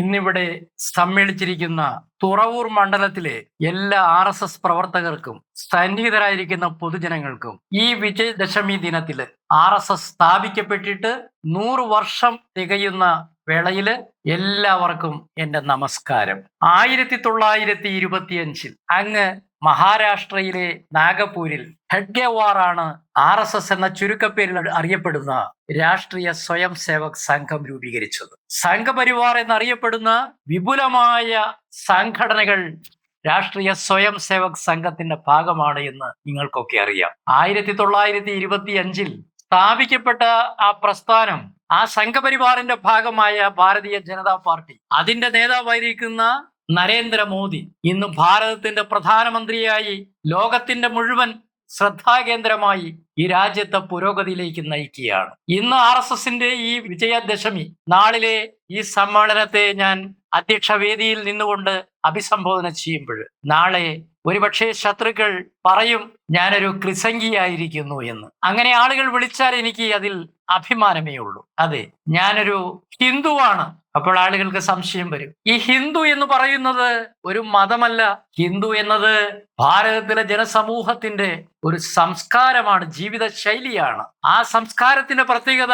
ഇന്നിവിടെ സമ്മേളിച്ചിരിക്കുന്ന തുറവൂർ മണ്ഡലത്തിലെ എല്ലാ ആർ എസ് എസ് പ്രവർത്തകർക്കും സന്നിഹിതരായിരിക്കുന്ന പൊതുജനങ്ങൾക്കും ഈ വിജയദശമി ദിനത്തിൽ ആർ എസ് എസ് സ്ഥാപിക്കപ്പെട്ടിട്ട് നൂറ് വർഷം തികയുന്ന വേളയിൽ എല്ലാവർക്കും എന്റെ നമസ്കാരം. ആയിരത്തി തൊള്ളായിരത്തി ഇരുപത്തിയഞ്ചിൽ അങ്ങ് മഹാരാഷ്ട്രയിലെ നാഗപൂരിൽ ഹെഡ്ഗേവാറാണ് ആർ എസ് എസ് എന്ന ചുരുക്കപ്പേരിൽ അറിയപ്പെടുന്ന രാഷ്ട്രീയ സ്വയം സേവക് സംഘം രൂപീകരിച്ചത്. സംഘപരിവാർ എന്നറിയപ്പെടുന്ന വിപുലമായ സംഘടനകൾ രാഷ്ട്രീയ സ്വയം സേവക് സംഘത്തിന്റെ ഭാഗമാണ് എന്ന് നിങ്ങൾക്കൊക്കെ അറിയാം. ആയിരത്തി തൊള്ളായിരത്തി ഇരുപത്തി അഞ്ചിൽ സ്ഥാപിക്കപ്പെട്ട ആ പ്രസ്ഥാനം ആ സംഘപരിവാറിന്റെ ഭാഗമായ ഭാരതീയ ജനതാ പാർട്ടി അതിന്റെ നേതാവായിരിക്കുന്ന നരേന്ദ്രമോദി ഇന്ന് ഭാരതത്തിന്റെ പ്രധാനമന്ത്രിയായി ലോകത്തിന്റെ മുഴുവൻ ശ്രദ്ധാകേന്ദ്രമായി ഈ രാജ്യത്തെ പുരോഗതിയിലേക്ക് നയിക്കുകയാണ്. ഇന്ന് ആർ എസ് എസിന്റെ ഈ വിജയദശമി നാളിലെ ഈ സമ്മേളനത്തെ ഞാൻ അധ്യക്ഷ വേദിയിൽ നിന്നുകൊണ്ട് അഭിസംബോധന ചെയ്യുമ്പോൾ നാളെ ഒരുപക്ഷെ ശത്രുക്കൾ പറയും ഞാനൊരു കൃസംഗിയായിരിക്കുന്നു എന്ന്. അങ്ങനെ ആളുകൾ വിളിച്ചാൽ എനിക്ക് അതിൽ അഭിമാനമേ ഉള്ളൂ. അതെ ഞാനൊരു ഹിന്ദുവാണ്. അപ്പോൾ ആളുകൾക്ക് സംശയം വരും. ഈ ഹിന്ദു എന്ന് പറയുന്നത് ഒരു മതമല്ല. ഹിന്ദു എന്നത് ഭാരതത്തിലെ ജനസമൂഹത്തിന്റെ ഒരു സംസ്കാരമാണ് ജീവിത ശൈലിയാണ് ആ സംസ്കാരത്തിന്റെ പ്രത്യേകത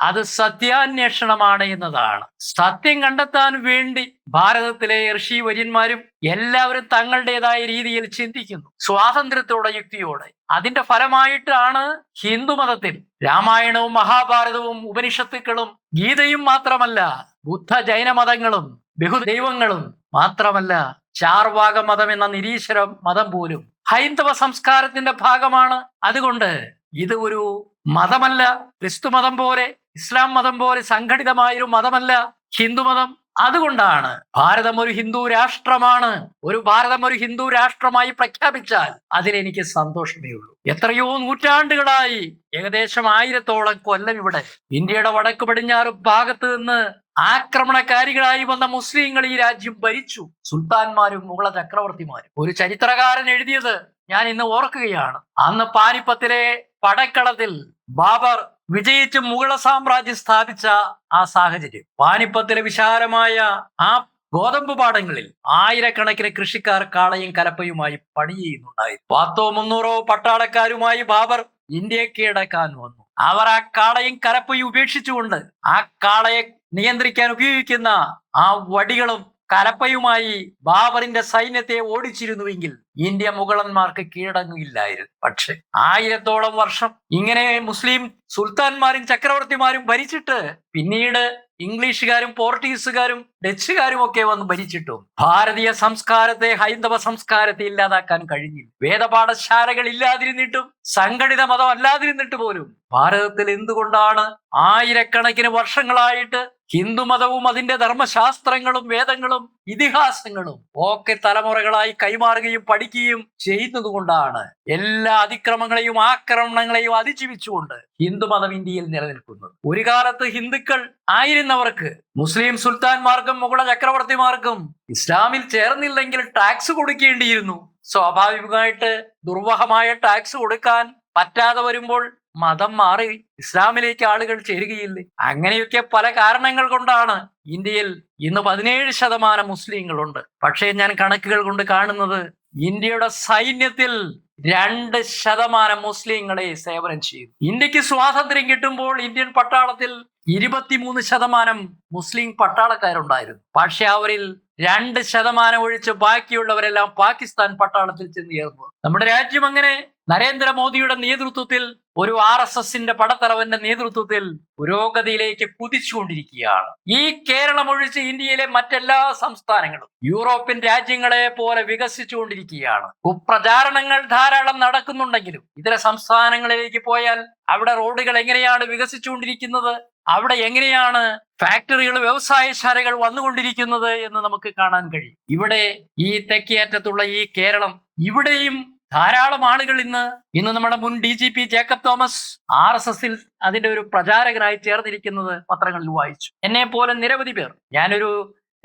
അത് സത്യാന്വേഷണമാണ് എന്നതാണ്. സത്യം കണ്ടെത്താൻ വേണ്ടി ഭാരതത്തിലെ ഋഷി വര്യന്മാരും എല്ലാവരും തങ്ങളുടേതായ രീതിയിൽ ചിന്തിക്കുന്നു. സ്വാതന്ത്ര്യത്തോടെ യുക്തിയോടെ. അതിന്റെ ഫലമായിട്ടാണ് ഹിന്ദു മതത്തിൽ രാമായണവും മഹാഭാരതവും ഉപനിഷത്തുക്കളും ഗീതയും മാത്രമല്ല ബുദ്ധ ജൈന മതങ്ങളും ബഹുദൈവങ്ങളും മാത്രമല്ല ചാർവാക മതം എന്ന നിരീശ്വര മതം പോലും ഹൈന്ദവ സംസ്കാരത്തിന്റെ ഭാഗമാണ്. അതുകൊണ്ട് ഇത് ഒരു മതമല്ല. ക്രിസ്തു മതം പോലെ ഇസ്ലാം മതം പോലെ സംഘടിതമായൊരു മതമല്ല. ഹിന്ദു മതം അതുകൊണ്ടാണ് ഭാരതം ഒരു ഹിന്ദു രാഷ്ട്രമാണ്. ഒരു ഭാരതം ഒരു ഹിന്ദു രാഷ്ട്രമായി പ്രഖ്യാപിച്ചാൽ അതിലെനിക്ക് സന്തോഷമേ ഉള്ളൂ. എത്രയോ നൂറ്റാണ്ടുകളായി ഏകദേശം ആയിരത്തോളം കൊല്ലം ഇവിടെ ഇന്ത്യയുടെ വടക്ക് പടിഞ്ഞാറ് ഭാഗത്ത് നിന്ന് ആക്രമണകാരികളായി വന്ന മുസ്ലിങ്ങൾ ഈ രാജ്യം ഭരിച്ചു. സുൽത്താൻമാരും മുഗള ചക്രവർത്തിമാരും. ഒരു ചരിത്രകാരൻ എഴുതിയത് ഞാൻ ഇന്ന് ഓർക്കുകയാണ്. അന്ന് പാനിപ്പത്തിലെ പടക്കളത്തിൽ ബാബർ വിജയിച്ച് മുഗള സാമ്രാജ്യം സ്ഥാപിച്ച ആ സാഹചര്യം. പാനിപ്പത്തിലെ വിശാലമായ ആ ഗോതമ്പ് പാടങ്ങളിൽ ആയിരക്കണക്കിന് കൃഷിക്കാർ കാളയും കലപ്പയുമായി പണി ചെയ്യുന്നുണ്ടായിരുന്നു. പത്തോ മുന്നൂറോ പട്ടാളക്കാരുമായി ബാബർ ഇന്ത്യയെ കീഴടക്കാൻ വന്നു. അവർ ആ കാളയും കലപ്പയും ഉപേക്ഷിച്ചുകൊണ്ട് ആ കാളയെ നിയന്ത്രിക്കാൻ ഉപയോഗിക്കുന്ന ആ വടികളും കലപ്പയുമായി ബാബറിന്റെ സൈന്യത്തെ ഓടിച്ചിരുന്നുവെങ്കിൽ ഇന്ത്യ മുഗളന്മാർക്ക് കീഴടങ്ങില്ലായിരുന്നു പക്ഷെ ആയിരത്തോളം വർഷം ഇങ്ങനെ മുസ്ലിം സുൽത്താൻമാരും ചക്രവർത്തിമാരും ഭരിച്ചിട്ട് പിന്നീട് ഇംഗ്ലീഷുകാരും പോർട്ടുഗീസുകാരും ഡച്ചുകാരും ഒക്കെ വന്ന് ഭരിച്ചിട്ടും ഭാരതീയ സംസ്കാരത്തെ ഹൈന്ദവ സംസ്കാരത്തെ ഇല്ലാതാക്കാൻ കഴിഞ്ഞില്ല. വേദപാഠശാലകൾ ഇല്ലാതിരുന്നിട്ടും സംഘടിത മതം അല്ലാതിരുന്നിട്ട് പോലും ഭാരതത്തിൽ എന്തുകൊണ്ടാണ് ആയിരക്കണക്കിന് വർഷങ്ങളായിട്ട് ഹിന്ദുമതവും അതിന്റെ ധർമ്മശാസ്ത്രങ്ങളും വേദങ്ങളും ഇതിഹാസങ്ങളും ഒക്കെ തലമുറകളായി കൈമാറുകയും പഠിക്കുകയും ചെയ്യുന്നതുകൊണ്ടാണ് എല്ലാ അതിക്രമങ്ങളെയും ആക്രമണങ്ങളെയും അതിജീവിച്ചുകൊണ്ട് ഹിന്ദുമതം ഇന്ത്യയിൽ നിലനിൽക്കുന്നത്. ഒരു കാലത്ത് ഹിന്ദുക്കൾ ആയിരുന്നവർക്ക് മുസ്ലിം സുൽത്താൻമാർക്കും മുഗള ചക്രവർത്തിമാർക്കും ഇസ്ലാമിൽ ചേർന്നില്ലെങ്കിൽ ടാക്സ് കൊടുക്കേണ്ടിയിരുന്നു. സ്വാഭാവികമായിട്ട് ദുർവഹമായ ടാക്സ് കൊടുക്കാൻ പറ്റാതെ വരുമ്പോൾ മതം മാറി ഇസ്ലാമിലേക്ക് ആളുകൾ ചേരുകയില്ലേ? അങ്ങനെയൊക്കെ പല കാരണങ്ങൾ കൊണ്ടാണ് ഇന്ത്യയിൽ ഇന്ന് പതിനേഴ് ശതമാനം മുസ്ലിങ്ങളുണ്ട്. പക്ഷേ ഞാൻ കണക്കുകൾ കൊണ്ട് കാണുന്നത് ഇന്ത്യയുടെ സൈന്യത്തിൽ രണ്ട് ശതമാനം മുസ്ലിങ്ങളെ സേവനം ചെയ്തു ഇന്ത്യയ്ക്ക് സ്വാതന്ത്ര്യം കിട്ടുമ്പോൾ ഇന്ത്യൻ പട്ടാളത്തിൽ ഇരുപത്തിമൂന്ന് ശതമാനം മുസ്ലിം പട്ടാളക്കാരുണ്ടായിരുന്നു. പക്ഷെ അവരിൽ രണ്ട് ശതമാനം ഒഴിച്ച് ബാക്കിയുള്ളവരെല്ലാം പാകിസ്ഥാൻ പട്ടാളത്തിൽ ചെന്ന് ചേർന്നു. നമ്മുടെ രാജ്യം അങ്ങനെ നരേന്ദ്രമോദിയുടെ നേതൃത്വത്തിൽ ഒരു ആർ എസ് എസിന്റെ പടത്തലവന്റെ നേതൃത്വത്തിൽ പുരോഗതിയിലേക്ക് കുതിച്ചുകൊണ്ടിരിക്കുകയാണ്. ഈ കേരളം ഒഴിച്ച് ഇന്ത്യയിലെ മറ്റെല്ലാ സംസ്ഥാനങ്ങളും യൂറോപ്യൻ രാജ്യങ്ങളെ പോലെ വികസിച്ചുകൊണ്ടിരിക്കുകയാണ്. കുപ്രചാരണങ്ങൾ ധാരാളം നടക്കുന്നുണ്ടെങ്കിലും ഇതര സംസ്ഥാനങ്ങളിലേക്ക് പോയാൽ അവിടെ റോഡുകൾ എങ്ങനെയാണ് വികസിച്ചുകൊണ്ടിരിക്കുന്നത്? അവിടെ എങ്ങനെയാണ് ഫാക്ടറികൾ വ്യവസായശാലകൾ വന്നുകൊണ്ടിരിക്കുന്നത് എന്ന് നമുക്ക് കാണാൻ കഴിയും. ഇവിടെ ഈ തെക്കേയറ്റത്തുള്ള ഈ കേരളം ഇവിടെയും ധാരാളം ആളുകൾ ഇന്ന് ഇന്ന് നമ്മുടെ മുൻ D G P Jacob Thomas R S എസിൽ അതിന്റെ ഒരു പ്രചാരകനായി ചേർന്നിരിക്കുന്നത് പത്രങ്ങളിൽ വായിച്ചു. എന്നെ പോലെ നിരവധി പേർ ഞാനൊരു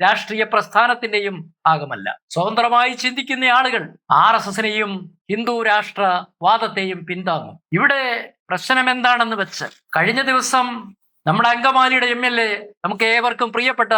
രാഷ്ട്രീയ പ്രസ്ഥാനത്തിന്റെയും ഭാഗമല്ല. സ്വതന്ത്രമായി ചിന്തിക്കുന്ന ആളുകൾ ആർ എസ് എസിനെയും ഹിന്ദു രാഷ്ട്രവാദത്തെയും പിന്താങ്ങും. ഇവിടെ പ്രശ്നം എന്താണെന്ന് വെച്ച് കഴിഞ്ഞ ദിവസം നമ്മുടെ അങ്കമാലിയുടെ എം എൽ എ നമുക്ക് ഏവർക്കും പ്രിയപ്പെട്ട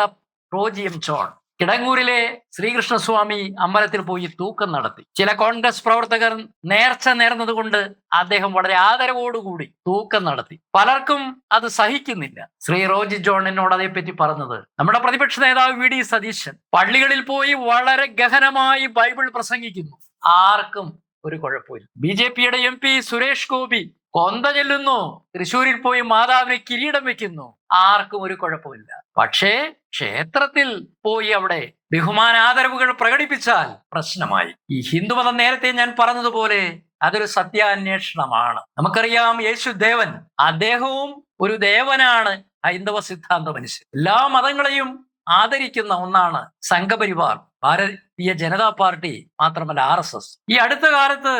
റോജി എം ചോൺ കിടങ്ങൂരിലെ ശ്രീകൃഷ്ണസ്വാമി അമ്പലത്തിൽ പോയി തൂക്കം നടത്തി. ചില കോൺഗ്രസ് പ്രവർത്തകർ നേർച്ച നേർന്നതുകൊണ്ട് അദ്ദേഹം വളരെ ആദരവോടുകൂടി തൂക്കം നടത്തി. പലർക്കും അത് സഹിക്കുന്നില്ല. ശ്രീ റോജി ജോൺ അതേപ്പറ്റി പറഞ്ഞത് നമ്മുടെ പ്രതിപക്ഷ നേതാവ് വി. ഡി. സതീശൻ പള്ളികളിൽ പോയി വളരെ ഗഹനമായി ബൈബിൾ പ്രസംഗിക്കുന്നു. ആർക്കും ഒരു കുഴപ്പമില്ല. ബി. ജെ. പിയുടെ എം. പി. സുരേഷ് ഗോപി കൊന്ത ചെല്ലുന്നു. തൃശ്ശൂരിൽ പോയി മാതാവിനെ കിരീടം വെക്കുന്നു. ആർക്കും ഒരു കുഴപ്പമില്ല പക്ഷേ ക്ഷേത്രത്തിൽ പോയി അവിടെ ബഹുമാനാദരവുകൾ പ്രകടിപ്പിച്ചാൽ പ്രശ്നമായി. ഈ ഹിന്ദുമതം നേരത്തെ ഞാൻ പറഞ്ഞതുപോലെ അതൊരു സത്യാന്വേഷണമാണ്. നമുക്കറിയാം യേശു ദേവൻ അദ്ദേഹവും ഒരു ദേവനാണ് ഹൈന്ദവ സിദ്ധാന്തം അനുസരിച്ച് എല്ലാ മതങ്ങളെയും ആദരിക്കുന്ന ഒന്നാണ് സംഘപരിവാർ. ഭാരതീയ ജനതാ പാർട്ടി മാത്രമല്ല ആർ എസ് എസ്. ഈ അടുത്ത കാലത്ത്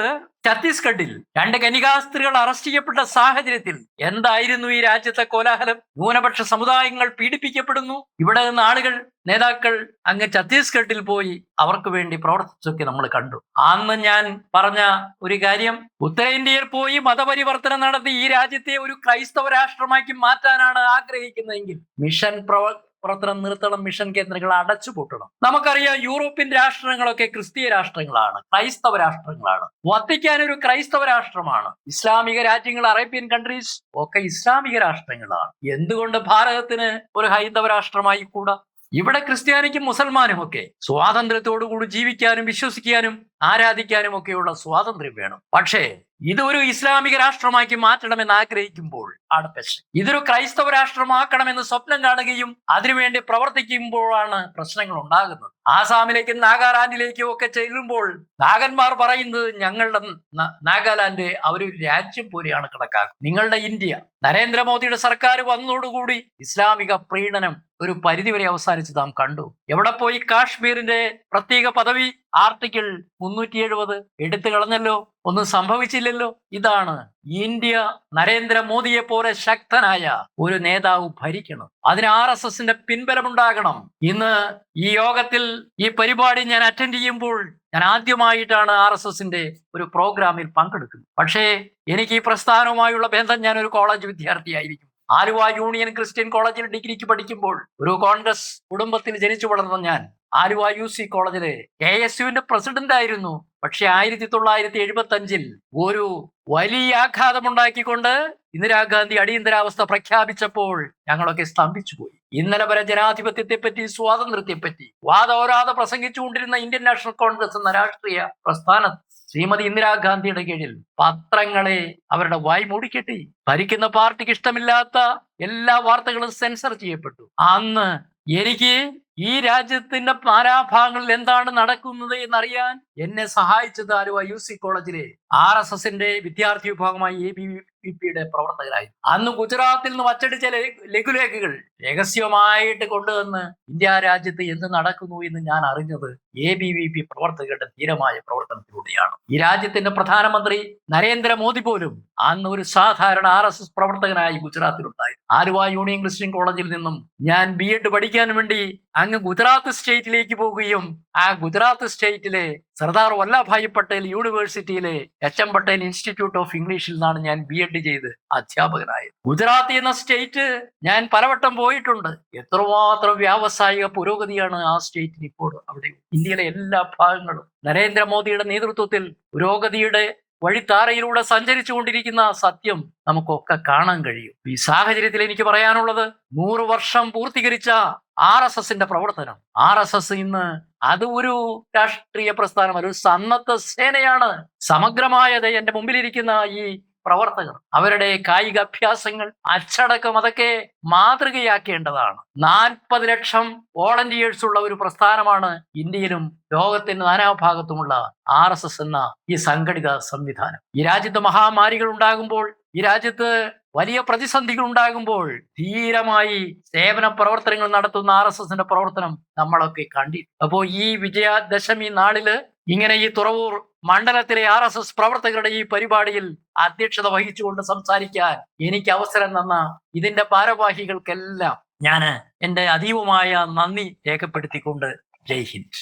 ഛത്തീസ്ഗഡിൽ രണ്ട് കന്യകാസ്ത്രീകൾ അറസ്റ്റ് ചെയ്യപ്പെട്ട സാഹചര്യത്തിൽ എന്തായിരുന്നു ഈ രാജ്യത്തെ കോലാഹലം? ന്യൂനപക്ഷ സമുദായങ്ങൾ പീഡിപ്പിക്കപ്പെടുന്നു. ഇവിടെ നിന്ന് ആളുകൾ നേതാക്കൾ അങ്ങ് ഛത്തീസ്ഗഡിൽ പോയി അവർക്ക് വേണ്ടി പ്രവർത്തിച്ചൊക്കെ നമ്മൾ കണ്ടു. അന്ന് ഞാൻ പറഞ്ഞ ഒരു കാര്യം ഉത്തരേന്ത്യയിൽ പോയി മതപരിവർത്തനം നടത്തി ഈ രാജ്യത്തെ ഒരു ക്രൈസ്തവ രാഷ്ട്രമാക്കി മാറ്റാനാണ് ആഗ്രഹിക്കുന്നതെങ്കിൽ മിഷൻ പ്രവ പ്രവർത്തനം നിർത്തണം മിഷൻ കേന്ദ്രങ്ങൾ അടച്ചുപൂട്ടണം നമുക്കറിയാം യൂറോപ്യൻ രാഷ്ട്രങ്ങളൊക്കെ ക്രിസ്തീയ രാഷ്ട്രങ്ങളാണ് ക്രൈസ്തവ രാഷ്ട്രങ്ങളാണ്. വത്തിക്കാൻ ഒരു ക്രൈസ്തവ രാഷ്ട്രമാണ്. ഇസ്ലാമിക രാജ്യങ്ങൾ അറേബ്യൻ കൺട്രീസ് ഒക്കെ ഇസ്ലാമിക രാഷ്ട്രങ്ങളാണ്. എന്തുകൊണ്ട് ഭാരതത്തിന് ഒരു ഹൈന്ദവ രാഷ്ട്രമായി കൂടാ? ഇവിടെ ക്രിസ്ത്യാനിക്കും മുസൽമാനും ഒക്കെ സ്വാതന്ത്ര്യത്തോടുകൂടി ജീവിക്കാനും വിശ്വസിക്കാനും ആരാധിക്കാനും ഒക്കെയുള്ള സ്വാതന്ത്ര്യം വേണം. പക്ഷേ ഇതൊരു ഇസ്ലാമിക രാഷ്ട്രമാക്കി മാറ്റണമെന്ന് ആഗ്രഹിക്കുമ്പോൾ ആണ് പ്രശ്നം. ഇതൊരു ക്രൈസ്തവ രാഷ്ട്രമാക്കണമെന്ന് സ്വപ്നം കാണുകയും അതിനുവേണ്ടി പ്രവർത്തിക്കുമ്പോഴാണ് പ്രശ്നങ്ങൾ ഉണ്ടാകുന്നത്. ആസാമിലേക്കും നാഗാലാൻഡിലേക്കും ഒക്കെ ചെല്ലുമ്പോൾ നാഗന്മാർ പറയുന്നത് ഞങ്ങളുടെ നാഗാലാൻഡ് അവരൊരു രാജ്യം പോലെയാണ് കണക്കാക്കുന്നത്. നിങ്ങളുടെ ഇന്ത്യ നരേന്ദ്രമോദിയുടെ സർക്കാർ വന്നതോടുകൂടി ഇസ്ലാമിക പ്രീണനം ഒരു പരിധിവരെ അവസാനിച്ച് നാം കണ്ടു. എവിടെ പോയി കാശ്മീരിന്റെ പ്രത്യേക പദവി ആർട്ടിക്കിൾ മുന്നൂറ്റി എഴുപത് എടുത്തു കളഞ്ഞല്ലോ. ഒന്നും സംഭവിച്ചില്ലല്ലോ. ഇതാണ് ഇന്ത്യ നരേന്ദ്രമോദിയെ പോലെ ശക്തനായ ഒരു നേതാവ് ഭരിക്കണം. അതിന് ആർ എസ് എസിന്റെ പിൻബലമുണ്ടാകണം. ഇന്ന് ഈ യോഗത്തിൽ ഈ പരിപാടി ഞാൻ അറ്റൻഡ് ചെയ്യുമ്പോൾ ഞാൻ ആദ്യമായിട്ടാണ് ആർ എസ് എസിന്റെ ഒരു പ്രോഗ്രാമിൽ പങ്കെടുക്കുന്നത്. പക്ഷേ എനിക്ക് ഈ പ്രസ്ഥാനവുമായുള്ള ബന്ധം ഞാൻ ഒരു കോളേജ് വിദ്യാർത്ഥിയായിരിക്കും. ആലുവ യൂണിയൻ ക്രിസ്ത്യൻ കോളേജിൽ ഡിഗ്രിക്ക് പഠിക്കുമ്പോൾ ഒരു കോൺഗ്രസ് കുടുംബത്തിൽ ജനിച്ചു വളർന്ന ഞാൻ ആലുവ യു സി കോളേജിലെ കെ എസ് യുവിന്റെ പ്രസിഡന്റ് ആയിരുന്നു. പക്ഷെ ആയിരത്തി തൊള്ളായിരത്തി എഴുപത്തി അഞ്ചിൽ ഒരു വലിയ ആഘാതമുണ്ടാക്കിക്കൊണ്ട് ഇന്ദിരാഗാന്ധി അടിയന്തരാവസ്ഥ പ്രഖ്യാപിച്ചപ്പോൾ ഞങ്ങളൊക്കെ സ്തംഭിച്ചു പോയി. ഇന്നലെ വരെ ജനാധിപത്യത്തെ പറ്റി സ്വാതന്ത്ര്യത്തെ പറ്റി വാദോരാതെ പ്രസംഗിച്ചുകൊണ്ടിരുന്ന ഇന്ത്യൻ നാഷണൽ കോൺഗ്രസ് എന്ന രാഷ്ട്രീയ പ്രസ്ഥാനം ശ്രീമതി ഇന്ദിരാഗാന്ധിയുടെ കീഴിൽ പത്രങ്ങളെ അവരുടെ വായി മൂടിക്കെട്ടി. ഭരിക്കുന്ന പാർട്ടിക്ക് ഇഷ്ടമില്ലാത്ത എല്ലാ വാർത്തകളും സെൻസർ ചെയ്യപ്പെട്ടു. അന്ന് എനിക്ക് ഈ രാജ്യത്തിന്റെ പാരാഭാഗങ്ങളിൽ എന്താണ് നടക്കുന്നത് എന്നറിയാൻ എന്നെ സഹായിച്ചത് ആരുവ യു സി കോളേജിലെ ആർ എസ് എസിന്റെ വിദ്യാർത്ഥി വിഭാഗമായി എ ബി വി പിയുടെ പ്രവർത്തകരായി. അന്ന് ഗുജറാത്തിൽ നിന്ന് അച്ചടിച്ച ലഘുലേഖകൾ രഹസ്യമായിട്ട് കൊണ്ടുവന്ന് ഇന്ത്യ രാജ്യത്ത് എന്ത് നടക്കുന്നു എന്ന് ഞാൻ അറിഞ്ഞത് എ ബി വി പി പ്രവർത്തകരുടെ ധീരമായ പ്രവർത്തനത്തിലൂടെയാണ്. ഈ രാജ്യത്തിന്റെ പ്രധാനമന്ത്രി നരേന്ദ്രമോദി പോലും അന്ന് ഒരു സാധാരണ ആർ എസ് എസ് പ്രവർത്തകനായി ഗുജറാത്തിലുണ്ടായി. ആലുവ യൂണിയൻ ക്രിസ്ത്യൻ കോളേജിൽ നിന്നും ഞാൻ ബി എഡ് പഠിക്കാൻ വേണ്ടി അങ്ങ് ഗുജറാത്ത് സ്റ്റേറ്റിലേക്ക് പോവുകയും ആ ഗുജറാത്ത് സ്റ്റേറ്റിലെ സർദാർ വല്ലഭായ് പട്ടേൽ യൂണിവേഴ്സിറ്റിയിലെ H M Patel institute of ഇംഗ്ലീഷിൽ നിന്നാണ് ഞാൻ ബി എഡ് ചെയ്ത് അധ്യാപകനായത്. ഗുജറാത്ത് എന്ന സ്റ്റേറ്റ് ഞാൻ പലവട്ടം പോയിട്ടുണ്ട്. എത്രമാത്രം വ്യാവസായിക പുരോഗതിയാണ് ആ സ്റ്റേറ്റിന് ഇപ്പോൾ അവിടെ ഇന്ത്യയിലെ എല്ലാ ഭാഗങ്ങളും നരേന്ദ്രമോദിയുടെ നേതൃത്വത്തിൽ പുരോഗതിയുടെ വഴിത്താരയിലൂടെ സഞ്ചരിച്ചു കൊണ്ടിരിക്കുന്ന സത്യം നമുക്കൊക്കെ കാണാൻ കഴിയും. ഈ സാഹചര്യത്തിൽ എനിക്ക് പറയാനുള്ളത് നൂറ് വർഷം പൂർത്തീകരിച്ച ആർ എസ് എസിന്റെ പ്രവർത്തനം. ആർ എസ് എസ് ഇന്ന് അത് ഒരു രാഷ്ട്രീയ പ്രസ്ഥാനം ഒരു സന്നദ്ധ സേനയാണ്. സമഗ്രമായത് എന്റെ മുമ്പിലിരിക്കുന്ന ഈ പ്രവർത്തകർ. അവരുടെ കായിക അഭ്യാസങ്ങൾ അച്ചടക്കം അതൊക്കെ മാതൃകയാക്കേണ്ടതാണ്. നാൽപ്പത് ലക്ഷം വോളണ്ടിയേഴ്സ് ഉള്ള ഒരു പ്രസ്ഥാനമാണ് ഇന്ത്യയിലും ലോകത്തിന്റെ നാനാഭാഗത്തുമുള്ള ആർ എസ് എസ് എന്ന ഈ സംഘടിത സംവിധാനം. ഈ രാജ്യത്ത് മഹാമാരികൾ ഉണ്ടാകുമ്പോൾ ഈ രാജ്യത്ത് വലിയ പ്രതിസന്ധികൾ ഉണ്ടാകുമ്പോൾ ധീരമായി സേവന പ്രവർത്തനങ്ങൾ നടത്തുന്ന ആർ എസ് എസിന്റെ പ്രവർത്തനം നമ്മളൊക്കെ കണ്ടി. അപ്പോ ഈ വിജയദശമി നാളിൽ ഇങ്ങനെ ഈ തുറവൂർ മണ്ഡലത്തിലെ ആർ എസ് എസ് പ്രവർത്തകരുടെ ഈ പരിപാടിയിൽ അധ്യക്ഷത വഹിച്ചുകൊണ്ട് സംസാരിക്കാൻ എനിക്ക് അവസരം തന്ന ഇതിന്റെ ഭാരവാഹികൾക്കെല്ലാം ഞാൻ എന്റെ അതീവമായ നന്ദി രേഖപ്പെടുത്തിക്കൊണ്ട് ജയ് ഹിന്ദ്.